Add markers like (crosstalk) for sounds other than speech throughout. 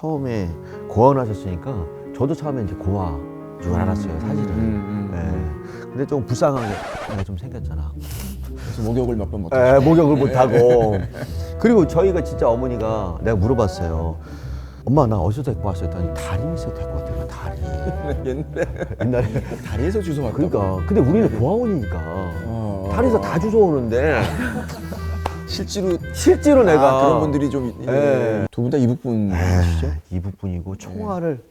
처음에 고아원하셨으니까 저도 처음에 이제 고아 줄 알았어요 사실은. 음, 음, 예. 근데 좀 불쌍한 게좀 생겼잖아. 그래서 목욕을 몇 번 못. 예, 목욕을 못 하고. 그리고 저희가 진짜 어머니가 내가 물어봤어요. 엄마 나 어디서 데리고 왔어 했더니 다리에서 데리고 왔대요 다리. 옛날에 옛날에. 다리에서 주워 왔다. 그러니까 근데 우리는 고아원이니까 어. 다리에서 다 주워 오는데 실제로 실제로 내가 아, 그런 분들이 좀 예. 두분 다 이북분 이시죠? 이북분이고 총알을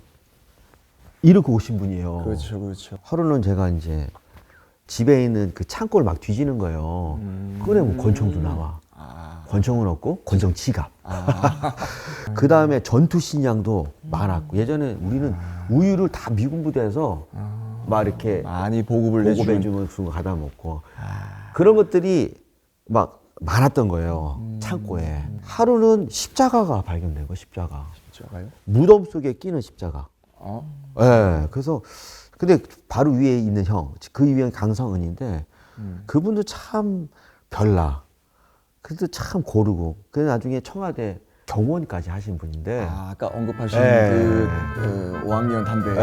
이렇게 오신 분이에요. 그렇죠, 그렇죠. 하루는 제가 이제 집에 있는 그 창고를 막 뒤지는 거예요. 음. 꺼내면 권총도 나와. 아, 권총은 없고 권총 지갑. 아, (laughs) 그 다음에 전투 식량도 많았고 예전에 우리는 우유를 다 미군 부대에서 막 이렇게 많이 보급을 보급해 내주면 주면 주고 가다 먹고 아, 그런 것들이 막 많았던 거예요 음. 창고에 하루는 십자가가 발견된 거 십자가 진짜가요? 무덤 속에 끼는 십자가 어? 예 그래서 근데 바로 위에 있는 형 그 위에 강성은인데 음. 그분도 참 별나 그래도 참 고르고 그 나중에 청와대 경호원까지 하신 분인데 아, 아까 언급하신 예. 그, 그 5학년 담배 예,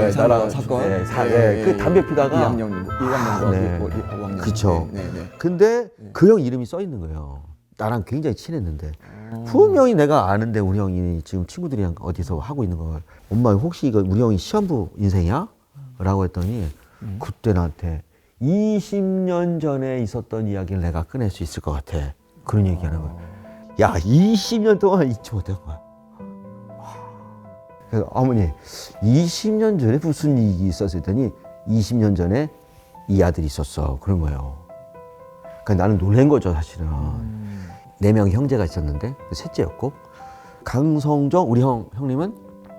예, 예, 사건, 나랑- 사건 예, 사- 예, 그 담배 피다가 2학년 2학년과 아, 네. 5학년 그쵸. 네, 네, 네. 근데 그 형 이름이 써 있는 거예요. 나랑 굉장히 친했는데 어. 분명히 내가 아는데 우리 형이 지금 친구들이랑 어디서 하고 있는 걸 엄마 혹시 이거 우리 형이 시한부 인생이야? 라고 했더니 그때 나한테 20년 전에 있었던 이야기를 내가 꺼낼 수 있을 것 같아. 그런 얘기하는 거야. 야, 20년 동안 잊지 못한 거야. 와. 그래서 어머니, 20년 전에 무슨 일이 있었을 했더니 20년 전에 이 아들이 있었어. 그런 거예요. 그러니까 나는 놀란 거죠, 사실은. 네명 형제가 있었는데 셋째였고 강성정 우리 형 형님은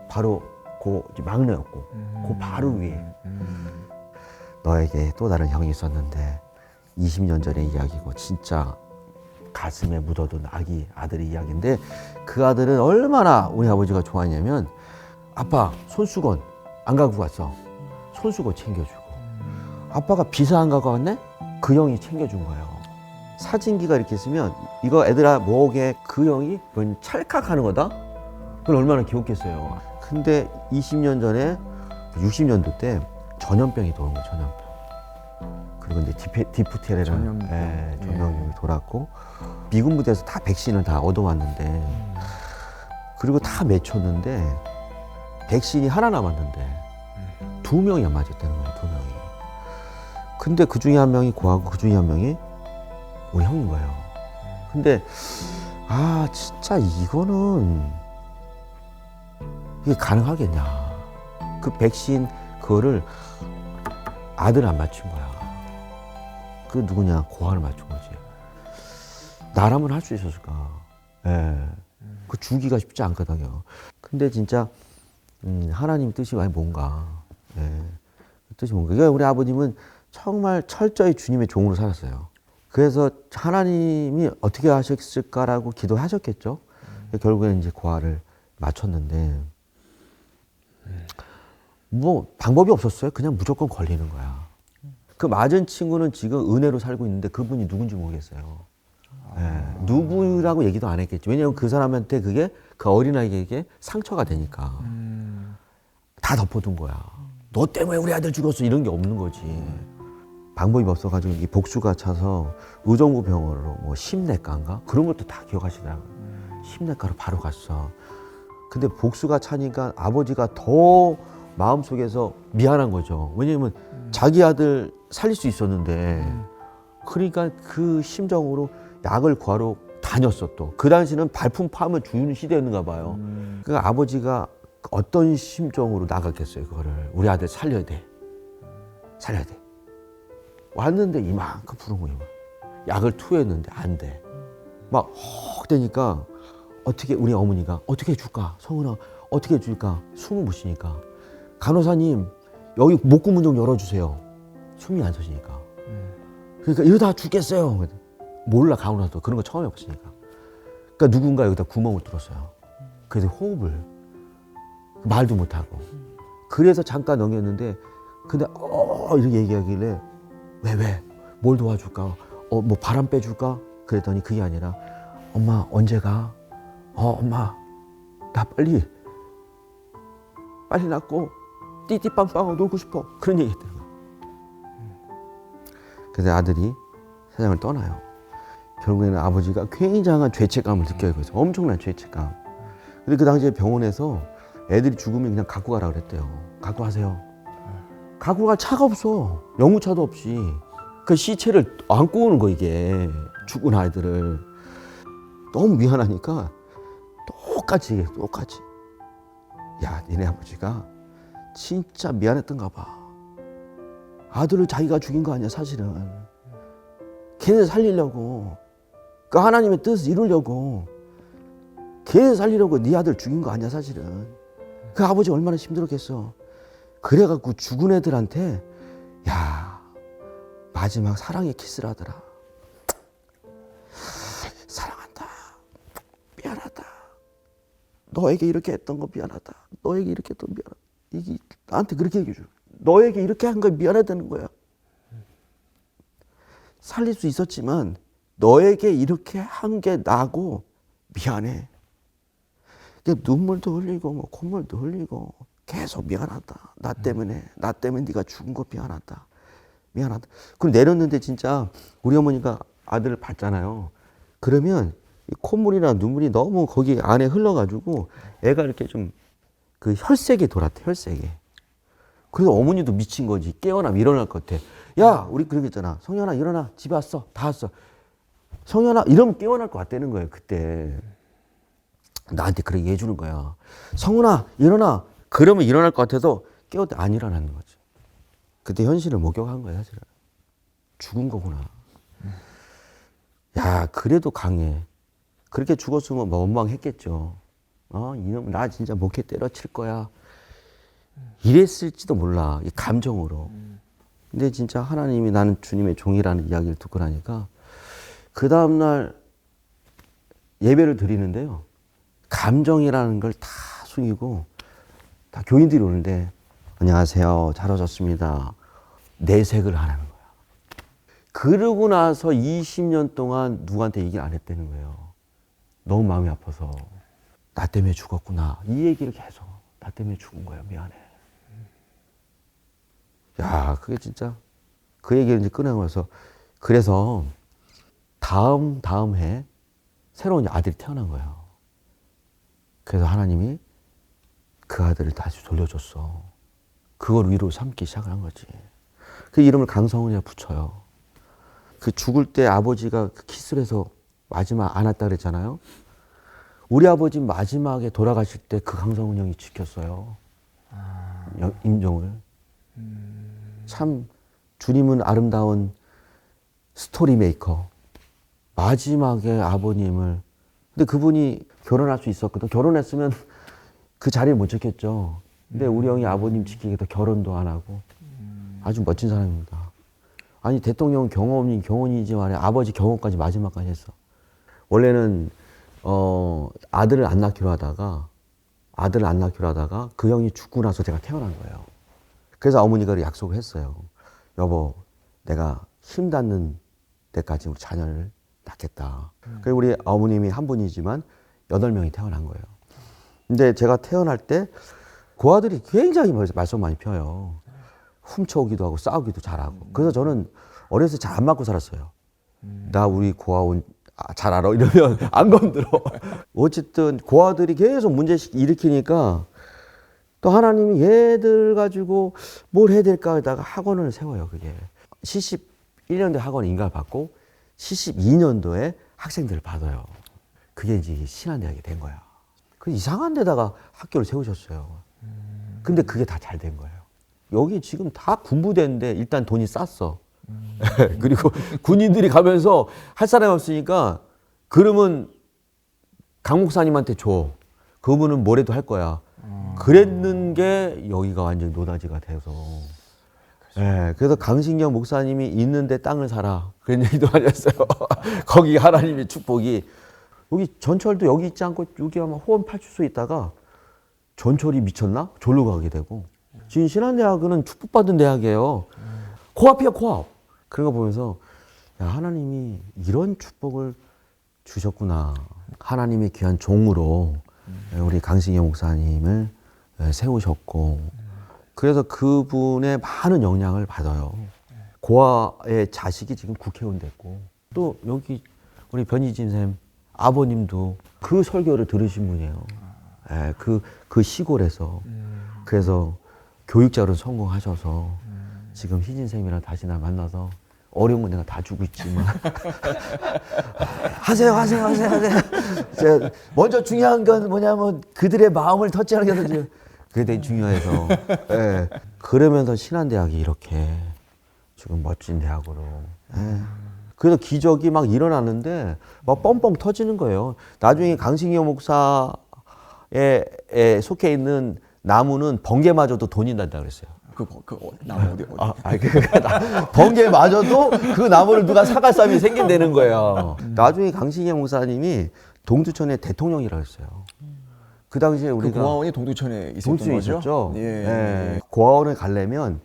바로 그 막내였고 그 바로 위에 음. 너에게 또 다른 형이 있었는데 20년 전의 이야기고 진짜 가슴에 묻어둔 아기 아들의 이야기인데 그 아들은 얼마나 우리 아버지가 좋아했냐면 아빠 손수건 안 갖고 갔어. 손수건 챙겨주고. 아빠가 비사 안 갖고 왔네? 그 형이 챙겨준 거예요. 사진기가 이렇게 있으면 이거 애들아 목에 그 형이 뭔 찰칵하는 거다? 그건 얼마나 귀엽겠어요. 근데 20년 전에 60년도 때 전염병이 돌은 거예요 전염병 그리고 이제 전염병. 예, 예. 전염병이 돌았고 미군 부대에서 다 백신을 다 얻어왔는데 그리고 다 맺혔는데 백신이 하나 남았는데 두 명이 안 맞았다는 거예요 두 명이 근데 그 중에 한 명이 고하고 그 중에 한 명이 우리 형인 거예요 근데 아 진짜 이거는 이게 가능하겠냐 그 백신 그거를 아들 안 맞춘 거야 그 누구냐 고아를 맞춘 거지 나라면 할 수 있었을까 예. 그 주기가 쉽지 않거든요 근데 진짜 음, 하나님 뜻이 많이 뭔가 예. 그 뜻이 뭔가 그러니까 우리 아버님은 정말 철저히 주님의 종으로 살았어요 그래서 하나님이 어떻게 하셨을까라고 기도하셨겠죠 결국에는 이제 고아를 맞췄는데 뭐 방법이 없었어요. 그냥 무조건 걸리는 거야. 그 맞은 친구는 지금 은혜로 살고 있는데 그분이 누군지 모르겠어요. 예, 누구라고 얘기도 안 했겠지. 왜냐하면 그 사람한테 그게 그 어린아이에게 상처가 되니까 다 덮어둔 거야. 너 때문에 우리 아들 죽었어 이런 게 없는 거지. 방법이 없어가지고 이 복수가 차서 의정부 병원으로 뭐 심내과인가 그런 것도 다 기억하시더라고요. 심내과로 바로 갔어. 근데 복수가 차니까 아버지가 더 마음속에서 미안한 거죠. 왜냐면 자기 아들 살릴 수 있었는데 그러니까 그 심정으로 약을 구하러 다녔어 또. 그 당시는 발품 파면 주는 시대였는가 봐요. 그러니까 아버지가 어떤 심정으로 나갔겠어요, 그거를. 우리 아들 살려야 돼. 살려야 돼. 왔는데 이만큼 부른 거예요. 약을 투여했는데 안 돼. 막헉 되니까 어떻게 우리 어머니가 어떻게 해줄까? 성은아 어떻게 해줄까? 숨을 못 쉬니까 간호사님 여기 목구문 좀 열어주세요. 숨이 안 쉬니까. 그러니까 이러다 죽겠어요. 몰라 간호사도 그런 거 처음 해봤으니까. 그러니까 누군가 여기다 구멍을 뚫었어요. 그래서 호흡을 말도 못하고. 그래서 잠깐 넘겼는데 근데 어 이렇게 얘기하길래 왜 왜? 뭘 도와줄까? 어 뭐 바람 빼줄까? 그랬더니 그게 아니라 엄마 언제 가? 어 엄마 나 빨리 빨리 낳고 띠띠빵빵하고 놀고 싶어 그런 얘기 했대요. 그래서 아들이 세상을 떠나요. 결국에는 아버지가 굉장한 죄책감을 느껴요. 그래서 엄청난 죄책감. 근데 그 당시에 병원에서 애들이 죽으면 그냥 갖고 가라 그랬대요. 갖고 가세요. 갖고 갈 차가 없어. 영무차도 없이. 그 시체를 안고 오는 거 이게 죽은 아이들을 너무 미안하니까 똑같이 똑같이. 야, 니네 아버지가 진짜 미안했던가 봐. 아들을 자기가 죽인 거 아니야, 사실은. 걔네 살리려고. 그 하나님의 뜻을 이루려고. 걔네 살리려고 네 아들 죽인 거 아니야, 사실은. 그 아버지 얼마나 힘들었겠어. 그래갖고 죽은 애들한테, 야, 마지막 사랑의 키스를 하더라. 사랑한다. 미안하다. 너에게 이렇게 했던 거 미안하다. 너에게 이렇게 했던 거 미안하다. 이게 나한테 그렇게 얘기해 줘. 너에게 이렇게 한 거 미안하다는 거야. 살릴 수 있었지만 너에게 이렇게 한 게 나고 미안해. 이게 눈물도 흘리고 뭐 콧물도 흘리고 계속 미안하다. 나 때문에 나 때문에 네가 죽은 거 미안하다. 미안하다. 그럼 내렸는데 진짜 우리 어머니가 아들을 봤잖아요. 그러면 이 콧물이나 눈물이 너무 거기 안에 흘러가지고 애가 이렇게 좀 그 혈색이 돌았대, 혈색이. 그래서 어머니도 미친 거지. 깨어나면 일어날 것 같아. 야, 우리 그러겠잖아. 성현아, 일어나. 집에 왔어. 다 왔어. 성현아, 이러면 깨어날 것 같다는 거예요, 그때. 나한테 그렇게 해주는 거야. 성훈아, 일어나. 그러면 일어날 것 같아도 깨어도 안 일어나는 거지. 그때 현실을 목격한 거야, 사실은. 죽은 거구나. 야, 그래도 강해. 그렇게 죽었으면 뭐 원망했겠죠. 어, 이놈 나 진짜 목회 때려칠 거야. 이랬을지도 몰라. 이 감정으로. 근데 진짜 하나님이 나는 주님의 종이라는 이야기를 듣고 나니까 그 다음날 예배를 드리는데요. 감정이라는 걸 다 숨기고 다 교인들이 오는데 안녕하세요. 잘 오셨습니다. 내색을 하라는 거야. 그러고 나서 20년 동안 누구한테 얘기를 안 했다는 거예요. 너무 마음이 아파서. 나 때문에 죽었구나. 이 얘기를 계속. 나 때문에 죽은 거야. 미안해. 야, 그게 진짜 그 얘기를 이제 꺼내면서 그래서 다음 다음 해 새로운 아들이 태어난 거예요. 그래서 하나님이 그 아들을 다시 돌려줬어. 그걸 위로 삼기 시작한 거지. 그 이름을 강성훈이라 붙여요. 그 죽을 때 아버지가 그 키스를 해서 마지막 안았다 그랬잖아요. 우리 아버지 마지막에 돌아가실 때 그 강성훈 형이 지켰어요. 여- 임종을. 참 주님은 아름다운 스토리 메이커. 마지막에 아버님을 근데 그분이 결혼할 수 있었거든. 결혼했으면 그 자리를 못 지켰죠. 근데 우리 형이 아버님 지키기 위해서 결혼도 안 하고 아주 멋진 사람입니다. 아니 대통령 경험이 경혼이지만 아버지 경험까지 마지막까지 했어. 원래는 어 아들을 안 낳기로 하다가 아들을 안 낳기로 하다가 그 형이 죽고 나서 제가 태어난 거예요. 그래서 어머니가 약속을 했어요. 여보, 내가 힘 닿는 때까지 우리 자녀를 낳겠다. 그리고 우리 어머님이 한 분이지만 여덟 명이 태어난 거예요. 근데 제가 태어날 때그 아들이 굉장히 말썽 많이 펴요. 훔쳐오기도 하고 싸우기도 잘하고. 그래서 저는 어렸을 때잘안 맞고 살았어요. 나 우리 고아원 아, 잘 알아 이러면 (laughs) 안 건드려. 어쨌든 고아들이 계속 문제 일으키니까 또 하나님이 얘들 가지고 뭘 해야 될까 하다가 학원을 세워요. 그게 71년도에 학원 인가를 받고 72년도에 학생들을 받아요. 그게 이제 신한대학이 된 거야. 그 이상한 데다가 학교를 세우셨어요. 근데 그게 다 잘 된 거예요. 여기 지금 다 군부대인데 일단 돈이 쌌어. (laughs) 그리고 군인들이 가면서 할 사람이 없으니까 그러면 강 목사님한테 줘. 그분은 뭐래도 할 거야. 그랬는 게 여기가 완전 히 노다지가 돼서. 예, 그래서 강신경 목사님이 있는데 땅을 사라. 그런 (laughs) 얘기도 했어요. (laughs) 거기 하나님의 축복이. 여기 전철도 여기 있지 않고 여기 아마 호원 파출소에 있다가 전철이 미쳤나? 졸로 가게 되고. 지금 신한대학은 축복받은 대학이에요. 코앞이야, 코앞. 그런 거 보면서, 야, 하나님이 이런 축복을 주셨구나. 하나님의 귀한 종으로 우리 강승희 목사님을 예, 세우셨고 그래서 그분의 많은 영향을 받아요. 고아의 자식이 지금 국회의원 됐고 또 여기 우리 변희진 쌤 아버님도 그 설교를 들으신 분이에요. 예, 그, 그 시골에서 그래서 교육자로 성공하셔서 지금 희진 쌤이랑 다시 나 만나서 어려운 건 내가 다 주고 있지만 (laughs) 하세요 하세요 하세요 하세요. 제가 먼저 중요한 건 뭐냐면 그들의 마음을 터치하는 게 그게 되게 중요해서. 예. 그러면서 신한대학이 이렇게 지금 멋진 대학으로. 예. 그래서 기적이 막 일어나는데 막 뻥뻥 터지는 거예요. 나중에 강승희 목사에 에 속해 있는 나무는 번개마저도 돈이 난다 그랬어요 그, 그 어, 나무 어디 어디? 아, 아니, 그러니까 나- 번개마저도 그 나무를 누가 사갈 사람이 생긴다는 거예요. 나중에 강신혜 목사님이 동두천의 대통령이라고 했어요. 그 당시에 그 우리가 고아원이 동두천에 있었던 동두천에 거죠? 있었죠. 예. 예. 고아원을 가려면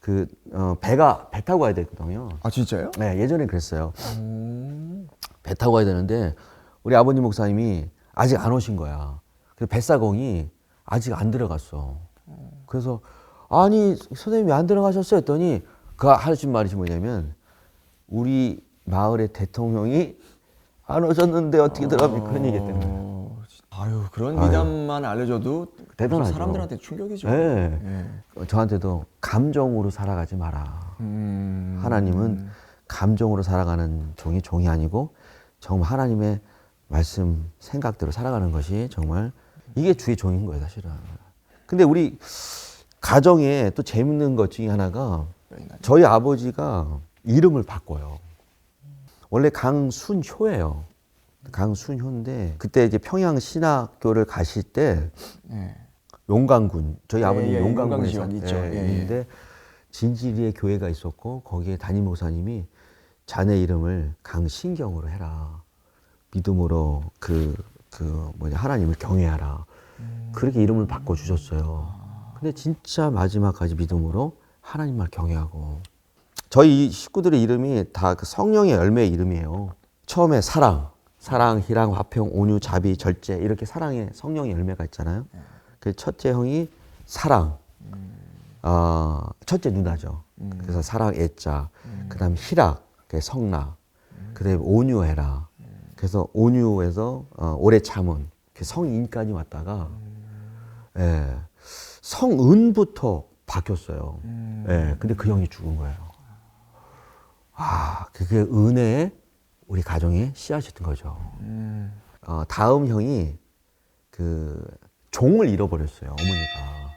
그 어, 배가 배 타고 가야 되거든요. 아 진짜요? 네, 예전에 그랬어요. 음. 배 타고 가야 되는데 우리 아버님 목사님이 아직 안 오신 거야. 그 뱃사공이 아직 안 들어갔어. 그래서 아니 선생님이 안 들어가셨어요 했더니 그 하신 말이 뭐냐면 우리 마을의 대통령이 안 오셨는데 어떻게 들어갑니까 그런 얘기. 어, 아유 그런 아유. 미담만 알려줘도 대단하죠. 사람들한테 충격이죠. 네. 예. 저한테도 감정으로 살아가지 마라. 음. 하나님은 감정으로 살아가는 종이 종이 아니고 정말 하나님의 말씀 생각대로 살아가는 것이 정말 이게 주의 종인 거예요 사실은. 근데 우리 가정에 또 재밌는 것 중에 하나가 저희 아버지가 이름을 바꿔요. 원래 강순효예요. 강순효인데 그때 이제 평양 신학교를 가실 때 예. 용강군 저희 예, 아버님 예, 용강군에 용강지원 사- 있죠. 예, 예, 예. 진지리에 교회가 있었고 거기에 담임 목사님이 자네 이름을 강신경으로 해라 믿음으로 그그 뭐냐 하나님을 경외하라 그렇게 이름을 바꿔 주셨어요. 근데 진짜 마지막까지 믿음으로 하나님만 경외하고 저희 이 식구들의 이름이 다 그 성령의 열매의 이름이에요. 처음에 사랑, 사랑, 희랑, 화평, 온유, 자비, 절제 이렇게 사랑의 성령의 열매가 있잖아요. 그 첫째 형이 사랑, 어, 첫째 누나죠. 그래서 사랑 애자, 그다음 희락, 그 성락, 그다음에 온유해라. 그래서 온유에서 어, 오래 참은 그 성인까지 왔다가 예, 성은부터 바뀌었어요. 예, 근데 그 형이 죽은 거예요. 아, 그게 은혜의 우리 가정의 씨앗이었던 거죠. 음. 어, 다음 형이 그 종을 잃어버렸어요, 어머니가.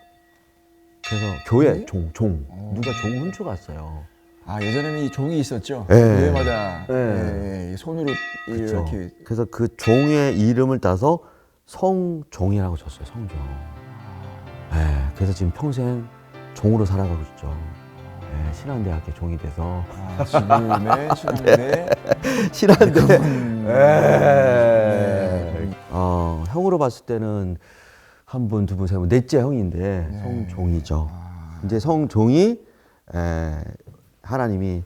그래서 교회 네? 종, 종. 누가 종 훔쳐갔어요. 아 예전에는 이 종이 있었죠. 예. 교회마다 예. 예, 예, 손으로 그쵸. 이렇게 그래서 그 종의 이름을 따서 성종이라고 줬어요, 성종. 예, 그래서 지금 평생 종으로 살아가고 있죠. 예, 신한대학교 종이 돼서. 아, 지금의 신앙대 신한대. 음. 예. 어, 형으로 봤을 때는 한 분, 두 분, 세 분, 넷째 형인데 네. 성종이죠. 아. 이제 성종이 에, 하나님이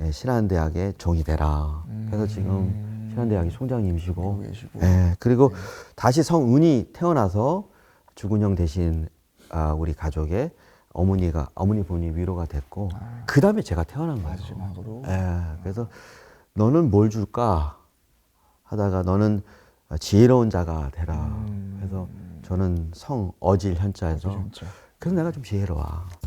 에, 신한대학의 종이 되라. 그래서 지금 신한대학의 총장님이시고, 계시고. 예, 그리고 다시 성은이 태어나서 죽은 형 대신 아, 우리 가족의 어머니가 어머니 분이 위로가 됐고, 그 다음에 제가 태어난 거예요. 마지막으로 예, 그래서 너는 뭘 줄까 하다가 너는 지혜로운 자가 되라. 음. 그래서 저는 성 어질 현자에서 진짜. 그래서 내가 좀 지혜로워.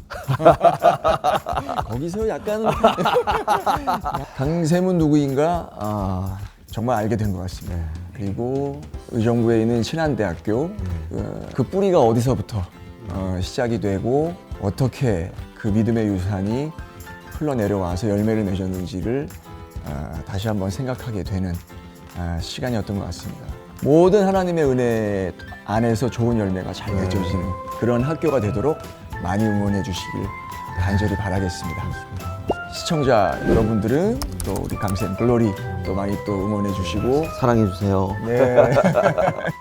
(laughs) 거기서 약간 (laughs) 강세문 누구인가 아, 정말 알게 된 것 같습니다. 네. 그리고 의정부에 있는 신한대학교 그, 그 뿌리가 어디서부터 어, 시작이 되고 어떻게 그 믿음의 유산이 흘러내려와서 열매를 맺었는지를 아, 다시 한번 생각하게 되는 아, 시간이었던 것 같습니다. 모든 하나님의 은혜 안에서 좋은 열매가 잘 맺어지는 그런 학교가 되도록 많이 응원해 주시길 간절히 바라겠습니다. 시청자 여러분들은 또 우리 강쌤 글로리 또 많이 또 응원해 주시고 사랑해 주세요. 네. (laughs)